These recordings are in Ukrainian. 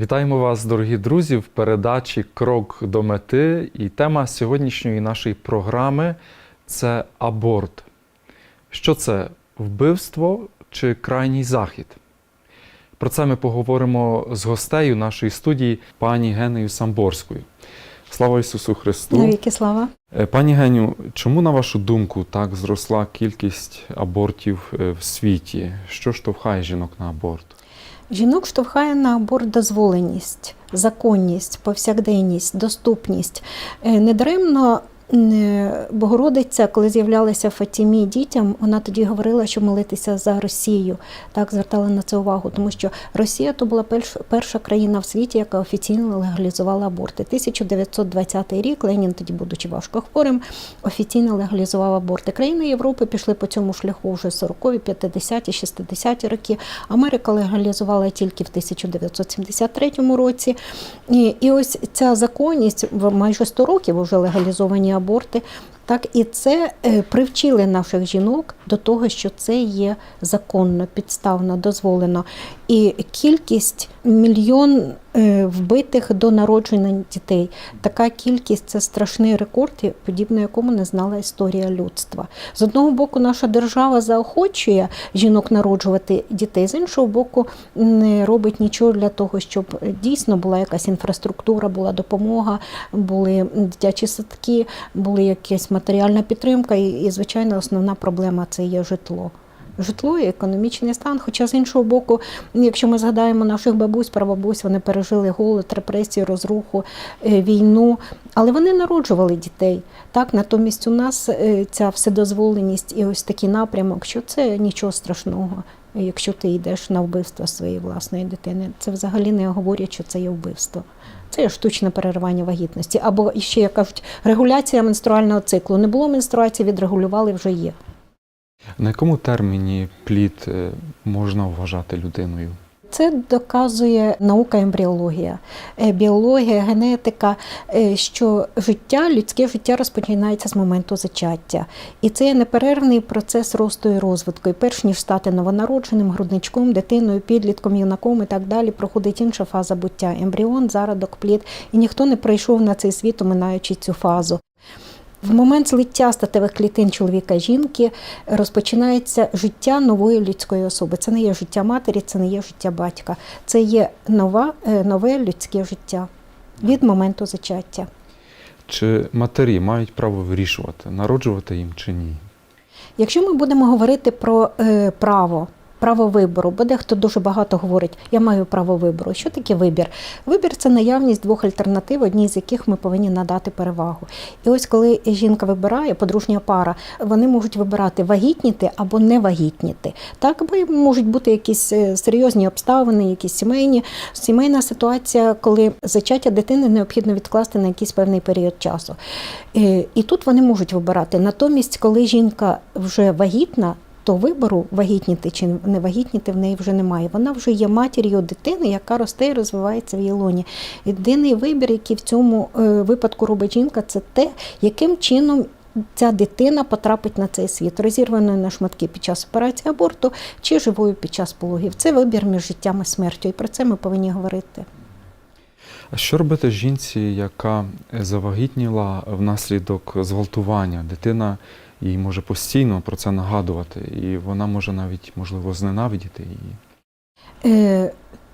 Вітаємо вас, дорогі друзі, в передачі Крок до мети. І тема сьогоднішньої нашої програми це аборт. Що це вбивство чи крайній захід? Про це ми поговоримо з гостею нашої студії, пані Генею Самборською. Слава Ісусу Христу! Навіки слава. Е, Пані Геню, чому, на вашу думку, так зросла кількість абортів е, в світі? Що штовхає жінок на аборт? Жінок штовхає на аборт дозволеність, законність, повсякденність, доступність. Е, Недаремно Богородиця, коли з'являлася Фатімі дітям, вона тоді говорила, що молитися за Росію. Так звертала на це увагу, тому що Росія то була перш- перша країна в світі, яка офіційно легалізувала аборти. 1920 рік Ленін, тоді будучи важко хворим, офіційно легалізував аборти. Країни Європи пішли по цьому шляху вже 40-ві, 50-ті, 60-ті роки. Америка легалізувала тільки в 1973 році. І, і ось ця законність в майже 100 років вже легалізовані аборти. Так, і це е, привчили наших жінок до того, що це є законно, підставно, дозволено. І кількість мільйон е, вбитих до народження дітей. Така кількість це страшний рекорд, подібно якому не знала історія людства. З одного боку, наша держава заохочує жінок народжувати дітей, з іншого боку, не робить нічого для того, щоб дійсно була якась інфраструктура, була допомога, були дитячі садки, була якась матеріальна підтримка. І, і звичайно, основна проблема це є житло. Житло і економічний стан. Хоча з іншого боку, якщо ми згадаємо наших бабусь, прабабусь, вони пережили голод, репресії, розруху, е, війну, але вони народжували дітей. Так, натомість у нас е, ця вседозволеність і ось такий напрямок, що це нічого страшного. Якщо ти йдеш на вбивство своєї власної дитини, це взагалі не говорять, що це є вбивство. Це є штучне переривання вагітності. Або ще як кажуть, регуляція менструального циклу. Не було менструації, відрегулювали вже є. На якому терміні плід е, можна вважати людиною? Це доказує наука ембріологія, Е, біологія, генетика, е, що життя, людське життя розпочинається з моменту зачаття. І це є неперервний процес росту і розвитку. І перш ніж стати новонародженим, грудничком, дитиною, підлітком, юнаком і так далі, проходить інша фаза буття ембріон, зародок, плід. І ніхто не прийшов на цей світ, оминаючи цю фазу. В момент злиття статевих клітин чоловіка і жінки розпочинається життя нової людської особи. Це не є життя матері, це не є життя батька. Це є нова, е, нове людське життя від моменту зачаття. Чи матері мають право вирішувати, народжувати їм чи ні? Якщо ми будемо говорити про е, право, право вибору, бо дехто дуже багато говорить, я маю право вибору. Що таке вибір? Вибір це наявність двох альтернатив, одній з яких ми повинні надати перевагу. І ось коли жінка вибирає, подружня пара, вони можуть вибирати вагітніти або не вагітніти. Так, бо можуть бути якісь е, серйозні обставини, якісь сімейні, сімейна ситуація, коли зачаття дитини необхідно відкласти на якийсь певний період часу. Е, І тут вони можуть вибирати. Натомість, коли жінка вже вагітна, то вибору вагітніти чи не вагітніти в неї вже немає. Вона вже є матір'ю дитини, яка росте і розвивається в її лоні. Єдиний вибір, який в цьому е, випадку робить жінка, це те, яким чином. Ця дитина потрапить на цей світ, розірваною на шматки під час операції аборту чи живою під час пологів. Це вибір між життям і смертю, і про це ми повинні говорити. А що робити жінці, яка завагітніла внаслідок зґвалтування? Дитина їй може постійно про це нагадувати, і вона може навіть, можливо, зненавидіти її.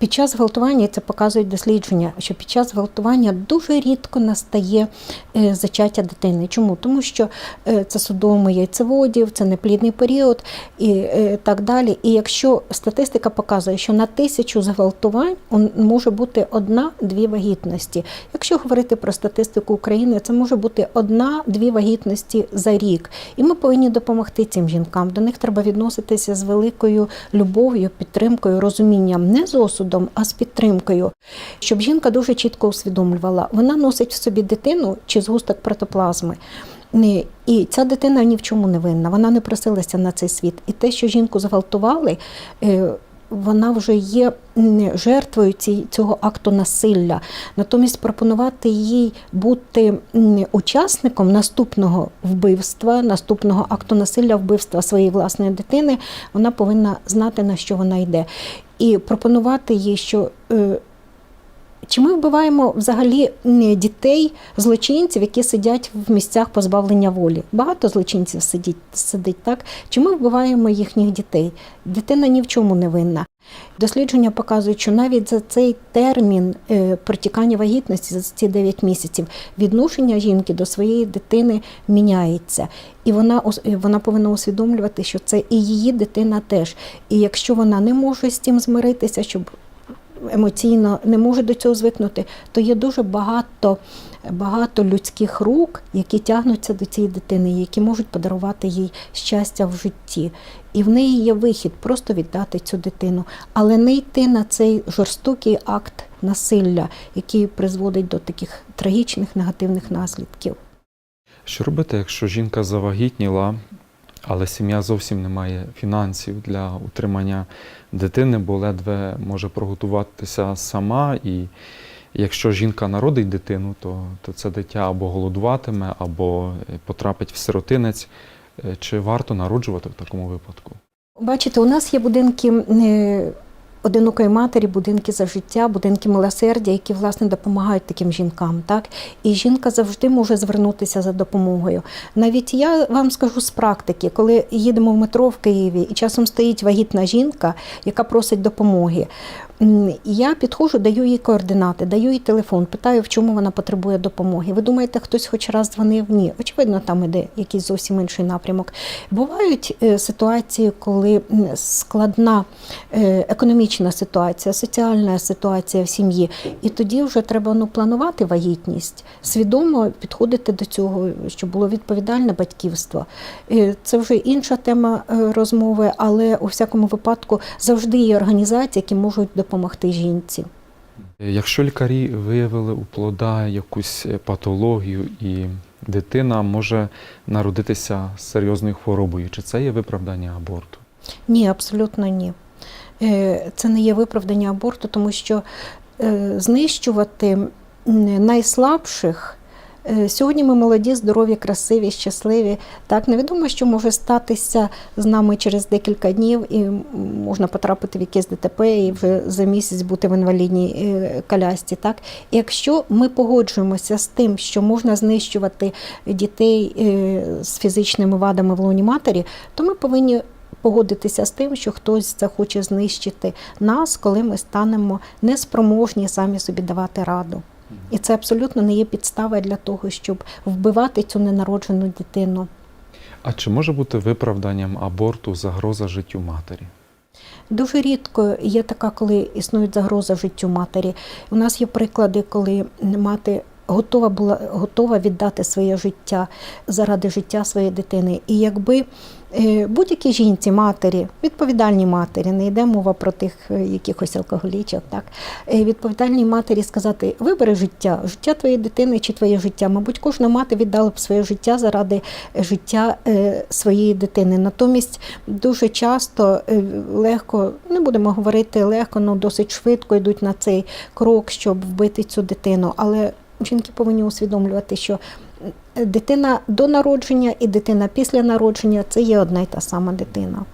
Під час зґвалтування це показують дослідження, що під час зґвалтування дуже рідко настає е, зачаття дитини. Чому? Тому що е, це судоми яйцеводів, це неплідний період і е, так далі. І якщо статистика показує, що на тисячу зґвалтувань може бути одна-дві вагітності. Якщо говорити про статистику України, це може бути одна-дві вагітності за рік. І ми повинні допомогти цим жінкам. До них треба відноситися з великою любов'ю, підтримкою, розумінням, не з осудом, а з підтримкою, щоб жінка дуже чітко усвідомлювала, вона носить в собі дитину чи згусток протоплазми. І ця дитина ні в чому не винна, вона не просилася на цей світ. І те, що жінку зґвалтували, е, вона вже є жертвою цього акту насилля. Натомість пропонувати їй бути учасником наступного вбивства, наступного акту насилля, вбивства своєї власної дитини, вона повинна знати, на що вона йде. І пропонувати їй, що е, Чи ми вбиваємо взагалі дітей, злочинців, які сидять в місцях позбавлення волі? Багато злочинців сидить, сидить так. Чи ми вбиваємо їхніх дітей? Дитина ні в чому не винна. Дослідження показують, що навіть за цей термін е, протікання вагітності, за ці 9 місяців, відношення жінки до своєї дитини міняється. І вона, ос- вона повинна усвідомлювати, що це і її дитина теж. І якщо вона не може з цим змиритися, щоб емоційно не може до цього звикнути, то є дуже багато, багато людських рук, які тягнуться до цієї дитини, які можуть подарувати їй щастя в житті. І в неї є вихід просто віддати цю дитину, але не йти на цей жорстокий акт насилля, який призводить до таких трагічних негативних наслідків. Що робити, якщо жінка завагітніла, але сім'я зовсім не має фінансів для утримання дитини, бо ледве може приготуватися сама. І якщо жінка народить дитину, то, то це дитя або голодуватиме, або е, потрапить в сиротинець. Е, Чи варто народжувати в такому випадку? Бачите, у нас є будинки е, одинокої матері, будинки за життя, будинки милосердя, які власне допомагають таким жінкам. Так? І жінка завжди може звернутися за допомогою. Навіть я вам скажу з практики, коли їдемо в метро в Києві, і часом стоїть вагітна жінка, яка просить допомоги. Я підходжу, даю їй координати, даю їй телефон, питаю, в чому вона потребує допомоги. Ви думаєте, хтось хоч раз дзвонив? Ні. Очевидно, там іде якийсь зовсім інший напрямок. Бувають е, ситуації, коли складна е, економічна ситуація, соціальна ситуація в сім'ї, і тоді вже треба ну, планувати вагітність, свідомо підходити до цього, щоб було відповідальне батьківство. Е, Це вже інша тема розмови, але у всякому випадку завжди є організації, які можуть допомогти жінці. Е, Якщо лікарі виявили у плода якусь е, патологію і дитина може народитися з серйозною хворобою, чи це є виправдання аборту? Ні, абсолютно ні. Е, Це не є виправдання аборту, тому що е, знищувати найслабших. Е, Сьогодні ми молоді, здорові, красиві, щасливі. Так, невідомо, що може статися з нами через декілька днів, і можна потрапити в якесь ДТП і вже за місяць бути в інвалідній е, колясці. Так? Якщо ми погоджуємося з тим, що можна знищувати дітей е, з фізичними вадами в лоні матері, то ми повинні погодитися з тим, що хтось захоче знищити нас, коли ми станемо неспроможні самі собі давати раду. І це абсолютно не є підстава для того, щоб вбивати цю ненароджену дитину. А чи може бути виправданням аборту загроза життю матері? Дуже рідко є така, коли існує загроза життю матері. У нас є приклади, коли мати готова була готова віддати своє життя заради життя своєї дитини. І якби будь-якій жінці, матері, відповідальній матері, не йде мова про тих е, якихось алкоголічок, так е, відповідальній матері сказати: вибери життя, життя твоєї дитини чи твоє життя. Мабуть, кожна мати віддала б своє життя заради життя е, своєї дитини. Натомість дуже часто е, легко, не будемо говорити легко, але досить швидко йдуть на цей крок, щоб вбити цю дитину. Але жінки повинні усвідомлювати, що е, дитина до народження і дитина після народження це є одна й та сама дитина.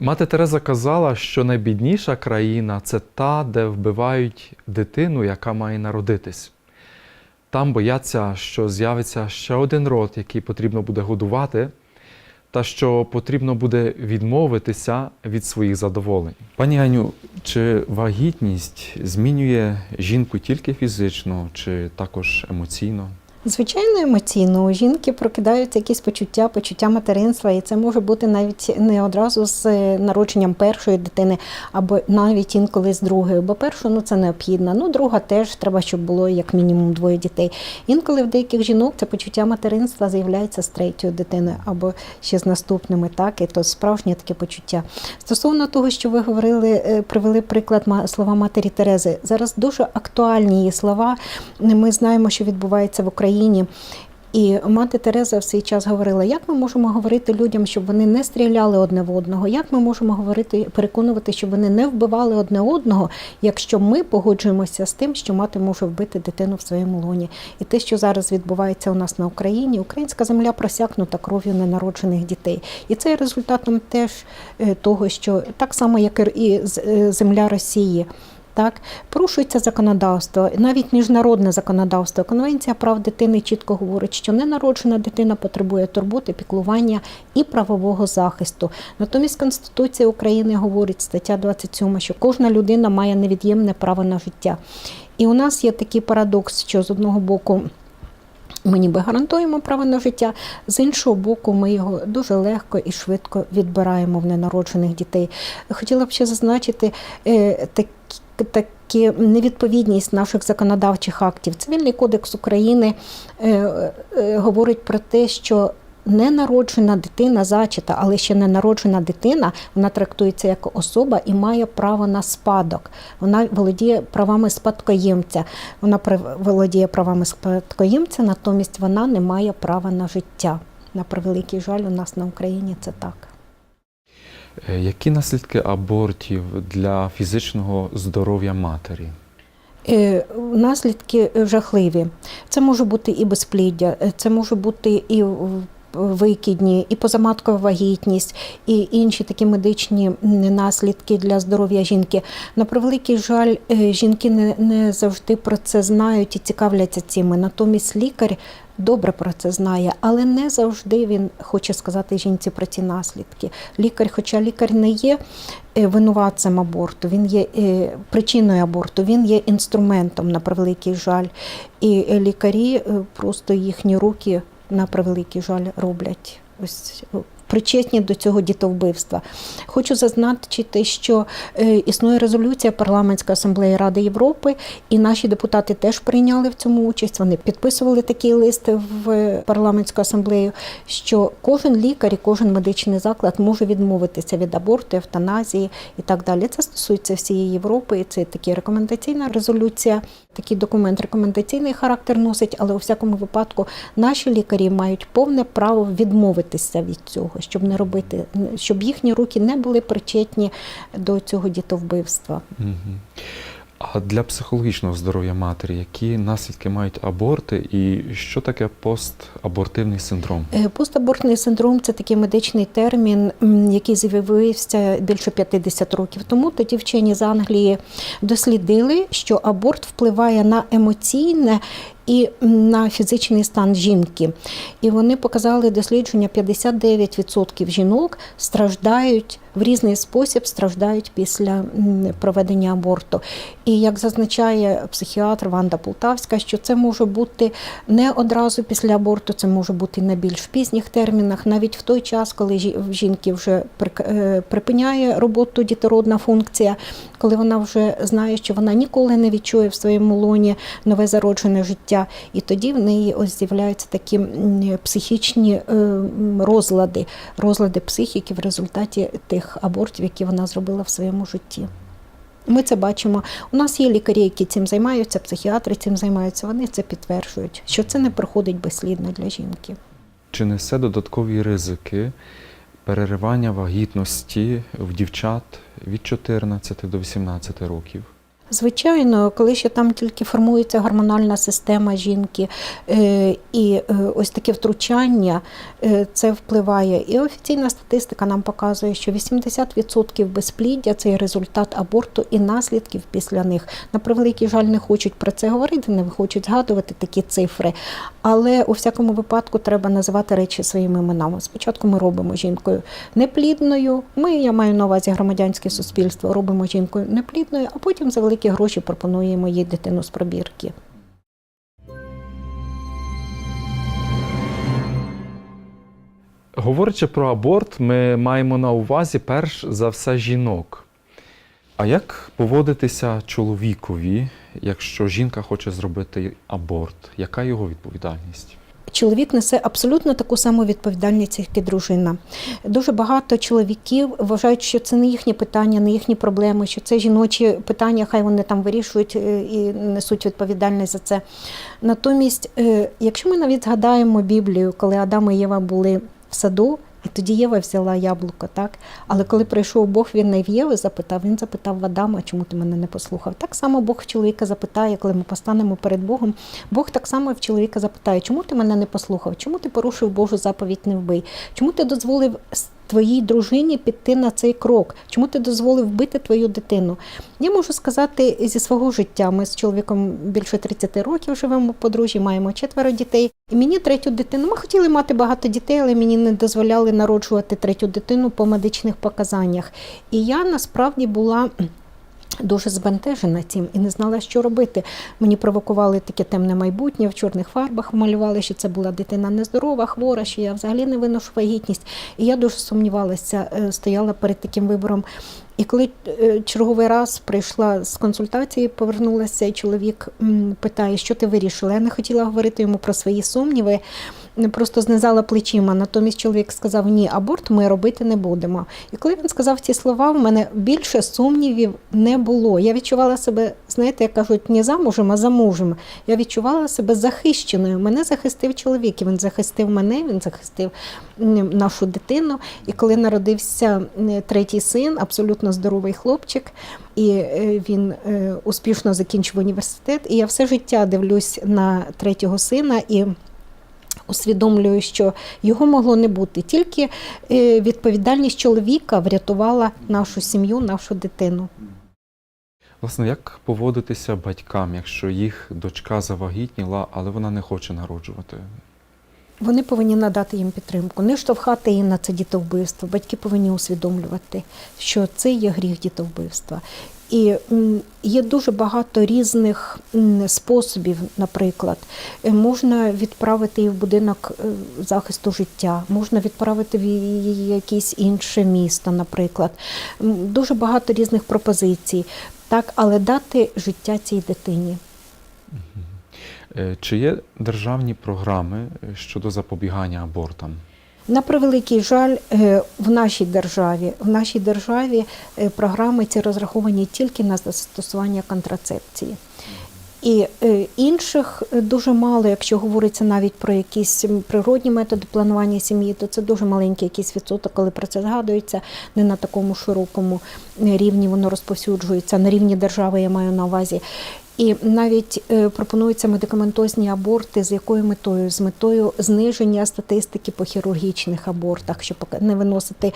Мати Тереза казала, що найбідніша країна це та, де вбивають дитину, яка має народитись. Там бояться, що з'явиться ще один род, який потрібно буде годувати, та що потрібно буде відмовитися від своїх задоволень. Пані Ганю, чи вагітність змінює жінку тільки фізично, чи також емоційно? Звичайно, емоційно у жінки прокидаються якісь почуття, почуття материнства, і це може бути навіть не одразу з е, народженням першої дитини, або навіть інколи з другої. Бо першу ну це необхідно. Ну, друга теж треба, щоб було як мінімум двоє дітей. Інколи в деяких жінок це почуття материнства з'являється з третьою дитиною або ще з наступними, так і то справжнє таке почуття. Стосовно того, що ви говорили, е, привели приклад слова матері Терези. Зараз дуже актуальні її слова. Ми знаємо, що відбувається в Україні. І мати Тереза в свій час говорила, як ми можемо говорити людям, щоб вони не стріляли одне в одного, як ми можемо говорити, переконувати, щоб вони не вбивали одне одного, якщо ми погоджуємося з тим, що мати може вбити дитину в своєму лоні. І те, що зараз відбувається у нас на Україні, українська земля просякнута кров'ю ненароджених дітей. І це є результатом теж е, того, що так само, як і е, земля Росії. Так, порушується законодавство, навіть міжнародне законодавство. Конвенція прав дитини чітко говорить, що ненароджена дитина потребує турботи, піклування і правового захисту. Натомість Конституція України говорить, стаття 27, що кожна людина має невід'ємне право на життя. І у нас є такий парадокс, що з одного боку. Ми ніби гарантуємо право на життя, з іншого боку, ми його дуже легко і швидко відбираємо в ненароджених дітей. Хотіла б ще зазначити е, такі. Такі невідповідність наших законодавчих актів. Цивільний кодекс України е, е, говорить про те, що ненароджена дитина зачата, але ще не народжена дитина, вона трактується як особа і має право на спадок. Вона володіє правами спадкоємця. Вона володіє правами спадкоємця, натомість вона не має права на життя. На превеликий жаль, у нас на Україні це так. Е, Які наслідки абортів для фізичного здоров'я матері? Е, Наслідки жахливі. Це може бути і безпліддя, е, це може бути і викидні, і позаматкова вагітність, і інші такі медичні наслідки для здоров'я жінки. На превеликий жаль, е, жінки не, не завжди про це знають і цікавляться цими. Натомість лікар добре про це знає, але не завжди він хоче сказати жінці про ці наслідки. Лікар, хоча лікар не є е, винуватцем аборту, він є е, причиною аборту, він є інструментом на превеликий жаль. І лікарі просто їхні руки на превеликий жаль роблять ось причетні до цього дітовбивства. Хочу зазначити, що е, існує резолюція парламентської асамблеї Ради Європи, і наші депутати теж прийняли в цьому участь. Вони підписували такий лист в парламентську асамблею, що кожен лікар і кожен медичний заклад може відмовитися від аборту, евтаназії і так далі. Це стосується всієї Європи. і Це такі рекомендаційна резолюція. Такий документ рекомендаційний характер носить, але у всякому випадку наші лікарі мають повне право відмовитися від цього, щоб не робити, щоб їхні руки не були причетні до цього дітовбивства. А для психологічного здоров'я матері, які наслідки мають аборти і що таке постабортивний синдром? Е, Постабортний синдром це такий медичний термін, який з'явився більше 50 років тому. Тоді вчені з Англії дослідили, що аборт впливає на емоційне і на фізичний стан жінки. І вони показали дослідження: 59% жінок страждають в різний спосіб, страждають після проведення аборту. І як зазначає психіатр Ванда Полтавська, що це може бути не одразу після аборту, це може бути на більш пізніх термінах, навіть в той час, коли в жінки вже е, припиняє роботу дітородна функція, коли вона вже знає, що вона ніколи не відчує в своєму лоні нове зароджене життя, і тоді в неї ось з'являються такі психічні е, розлади, розлади психіки в результаті тих абортів, які вона зробила в своєму житті. Ми це бачимо. У нас є лікарі, які цим займаються, психіатри цим займаються. Вони це підтверджують, що це не проходить безслідно для жінки. Чи несе додаткові ризики переривання вагітності в дівчат від 14 до 18 років? Звичайно, коли ще там тільки формується гормональна система жінки, е, і е, ось таке втручання, е, це впливає. І офіційна статистика нам показує, що 80% безпліддя це результат аборту і наслідків після них. На превеликий жаль, не хочуть про це говорити, не хочуть згадувати такі цифри. Але у всякому випадку треба називати речі своїми іменами. Спочатку ми робимо жінкою неплідною. Ми, я маю на увазі громадянське суспільство, робимо жінкою неплідною, а потім за великі гроші пропонуємо їй дитину з пробірки. Говорячи про аборт, ми маємо на увазі перш за все жінок. А як поводитися чоловікові, якщо жінка хоче зробити аборт? Яка його відповідальність? Чоловік несе абсолютно таку саму відповідальність, як і дружина. Дуже багато чоловіків вважають, що це не їхні питання, не їхні проблеми, що це жіночі питання, хай вони там вирішують е, і несуть відповідальність за це. Натомість, е, якщо ми навіть згадаємо Біблію, коли Адам і Єва були в саду, і тоді Єва взяла яблуко, так? Але коли прийшов Бог, він не в Єви запитав, він запитав в Адама, чому ти мене не послухав. Так само Бог в чоловіка запитає, коли ми постанемо перед Богом. Бог так само в чоловіка запитає, чому ти мене не послухав? Чому ти порушив Божу заповідь не вбий? Чому ти дозволив твоїй дружині піти на цей крок? Чому ти дозволив вбити твою дитину? Я можу сказати зі свого життя. Ми з чоловіком більше 30 років живемо подружжі, маємо четверо дітей. І мені третю дитину. Ми хотіли мати багато дітей, але мені не дозволяли народжувати третю дитину по медичних показаннях. І я насправді була. Дуже збентежена цим і не знала, що робити. Мені провокували таке темне майбутнє в чорних фарбах, малювали, що це була дитина нездорова, хвора, що я взагалі не виношу вагітність. І я дуже сумнівалася, е, стояла перед таким вибором. І коли е, черговий раз прийшла з консультації, повернулася, і чоловік питає, що ти вирішила. Я не хотіла говорити йому про свої сумніви, просто знизала плечима. Натомість чоловік сказав: Ні, аборт ми робити не будемо. І коли він сказав ці слова, в мене більше сумнівів не було. Я відчувала себе, знаєте, як кажуть, не замужем, а за мужем. Я відчувала себе захищеною. Мене захистив чоловік, і він захистив мене, він захистив нашу дитину. І коли народився третій син, абсолютно здоровий хлопчик, і е, він е, успішно закінчив університет. І я все життя дивлюсь на третього сина і. Усвідомлюю, що його могло не бути. Тільки е, відповідальність чоловіка врятувала нашу сім'ю, нашу дитину. Власне, як поводитися батькам, якщо їх дочка завагітніла, але вона не хоче народжувати? Вони повинні надати їм підтримку, не штовхати її на це дітовбивство. Батьки повинні усвідомлювати, що це є гріх дітовбивства. І є дуже багато різних способів, наприклад, Е, можна відправити її в будинок е, захисту життя, можна відправити в якесь інше місто, наприклад. Дуже багато різних пропозицій, так, але дати життя цій дитині. Е, Чи є державні програми щодо запобігання абортам? На превеликий жаль, е, в нашій державі в нашій державі е, програми ці розраховані тільки на застосування контрацепції. І е, інших дуже мало, якщо говориться навіть про якісь природні методи планування сім'ї, то це дуже маленький якийсь відсоток, коли про це згадується, не на такому широкому рівні воно розповсюджується, на рівні держави я маю на увазі. І навіть е, пропонуються медикаментозні аборти з якою метою? З метою зниження статистики по хірургічних абортах, щоб не виносити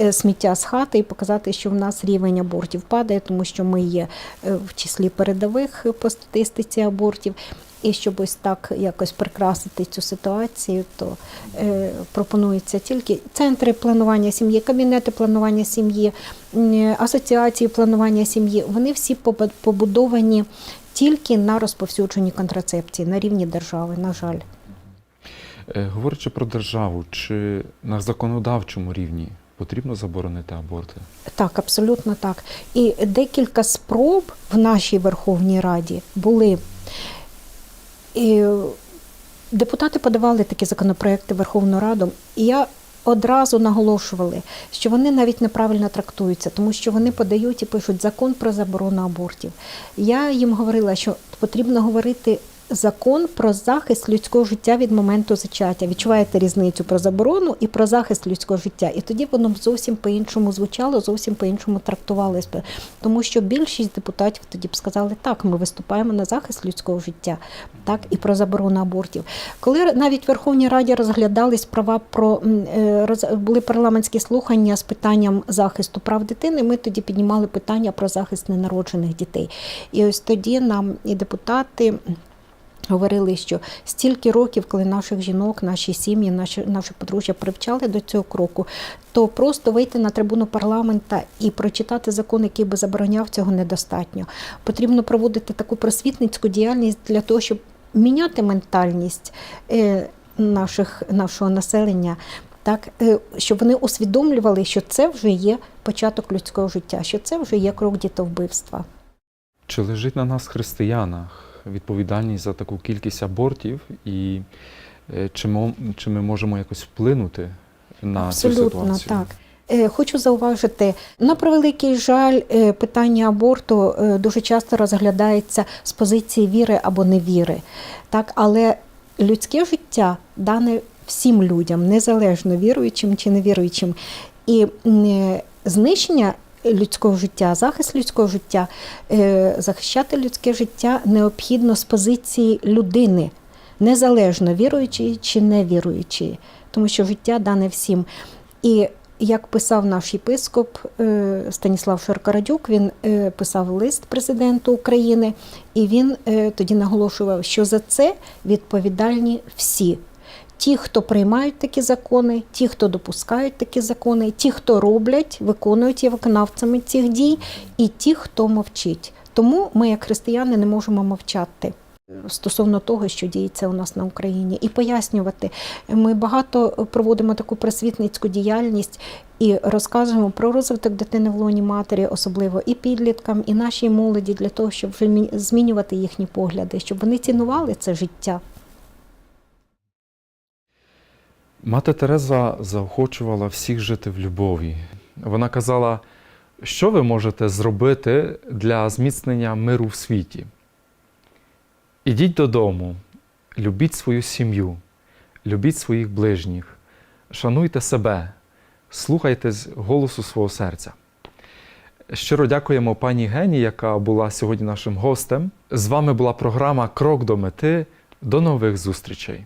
е, сміття з хати і показати, що в нас рівень абортів падає, тому що ми є е, в числі передових по статистиці абортів. І щоб ось так якось прикрасити цю ситуацію, то е, пропонується тільки центри планування сім'ї, кабінети планування сім'ї, асоціації планування сім'ї. Вони всі побудовані тільки на розповсюдженні контрацепції на рівні держави, на жаль. Е, Говорячи про державу, чи на законодавчому рівні потрібно заборонити аборти? Так, абсолютно так. І декілька спроб в нашій Верховній Раді були. І депутати подавали такі законопроекти Верховну Раду. І я одразу наголошували, що вони навіть неправильно трактуються, тому що вони подають і пишуть закон про заборону абортів. Я їм говорила, що потрібно говорити. Закон про захист людського життя від моменту зачаття. Відчуваєте різницю про заборону і про захист людського життя. І тоді воно б зовсім по-іншому звучало, зовсім по-іншому трактувалось би. Тому що більшість депутатів тоді б сказали, так, ми виступаємо на захист людського життя, так і про заборону абортів. Коли навіть в Верховній Раді розглядались права про е, були парламентські слухання з питанням захисту прав дитини, ми тоді піднімали питання про захист ненароджених дітей. І ось тоді нам і депутати. Говорили, що стільки років, коли наших жінок, наші сім'ї, наші, наші подружжя привчали до цього кроку, то просто вийти на трибуну парламента і прочитати закон, який би забороняв цього, недостатньо. Потрібно проводити таку просвітницьку діяльність для того, щоб міняти ментальність е, наших, нашого населення. Так, е, щоб вони усвідомлювали, що це вже є початок людського життя, що це вже є крок дітовбивства. Чи лежить на нас, християнах, відповідальність за таку кількість абортів? І Е, Чи, мо- чи ми можемо якось вплинути на Абсолютно цю ситуацію? так. Е, Хочу зауважити, на превеликий жаль, е, питання аборту дуже часто розглядається з позиції віри або невіри. Так, але людське життя дане всім людям, незалежно віруючим чи невіруючим. І знищення людського життя, захист людського життя, е, захищати людське життя необхідно з позиції людини, незалежно віруючої чи невіруючої, тому що життя дане всім. І як писав наш єпископ е, Станіслав Шаркарадюк, він е, писав лист президенту України, і він тоді наголошував, що за це відповідальні всі. Ті, хто приймають такі закони, ті, хто допускають такі закони, ті, хто роблять, виконують є виконавцями цих дій, і ті, хто мовчить. Тому ми, як християни, не можемо мовчати стосовно того, що діється у нас на Україні, і пояснювати. Ми багато проводимо таку просвітницьку діяльність і розказуємо про розвиток дитини в лоні матері, особливо і підліткам, і нашій молоді, для того, щоб змінювати їхні погляди, щоб вони цінували це життя. Мати Тереза заохочувала всіх жити в любові. Вона казала, що ви можете зробити для зміцнення миру в світі. Ідіть додому, любіть свою сім'ю, любіть своїх ближніх, шануйте себе, слухайтесь голосу свого серця. Щиро дякуємо пані Гені, яка була сьогодні нашим гостем. З вами була програма Крок до мети. До нових зустрічей!